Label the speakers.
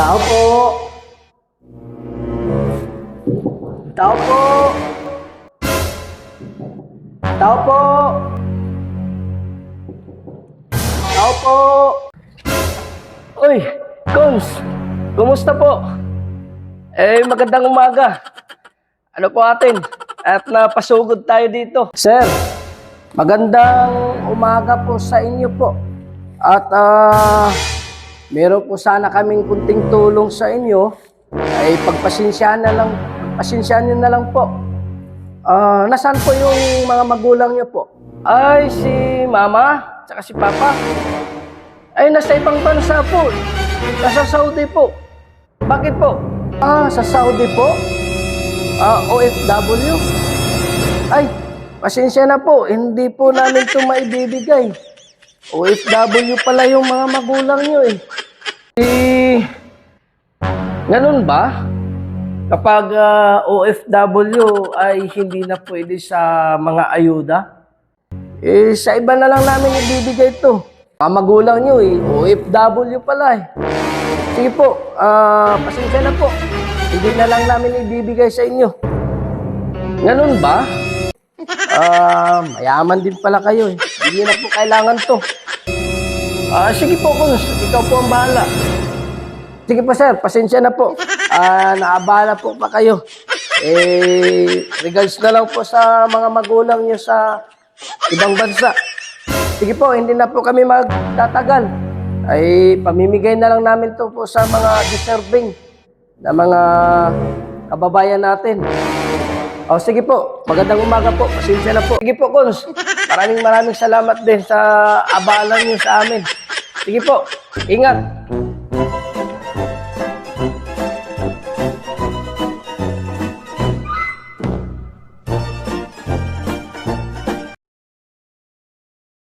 Speaker 1: Tao po. Tao po. Tao po. Tao po. Uy, Cons. Kumusta po? Eh, magandang umaga. Ano po atin? At napasugod tayo dito. Sir, magandang umaga po sa inyo po. At ah, meron po sana kaming kunting tulong sa inyo. Ay pagpasensyahan na lang, pasensyahan niyo na lang po. Ah, nasaan po yung mga magulang niyo po? Ay, si mama, tsaka si papa. Ay, nasa ibang bansa po. Nasa Saudi po. Bakit po? Ah, sa Saudi po? Ah, OFW? Ay, pasensya na po. Hindi po namin ito maibibigay. OFW pala yung mga magulang nyo eh. Eh, ganun ba? Kapag ah, OFW ay hindi na pwede sa mga ayuda? Eh, sa iba na lang namin ibibigay ito. Mga magulang nyo eh, OFW pala eh. Sige po, ah, pasensya na po. Hindi na lang namin ibibigay sa inyo. Ganun ba? Ah, mayaman din pala kayo eh. Hindi na po kailangan to. Ah, sige po, Kuns. Ikaw po ang bahala. Sige po, sir. Pasensya na po. Ah, naabala po pa kayo. Eh, regards na lang po sa mga magulang niyo sa ibang bansa. Sige po, hindi na po kami magtatagal. Ay, pamimigay na lang namin to po sa mga deserving na mga kababayan natin. O sige po, magandang umaga po. Pasensya na po. Sige po, Kons. Maraming maraming salamat din sa abala niyo sa amin. Sige po, ingat.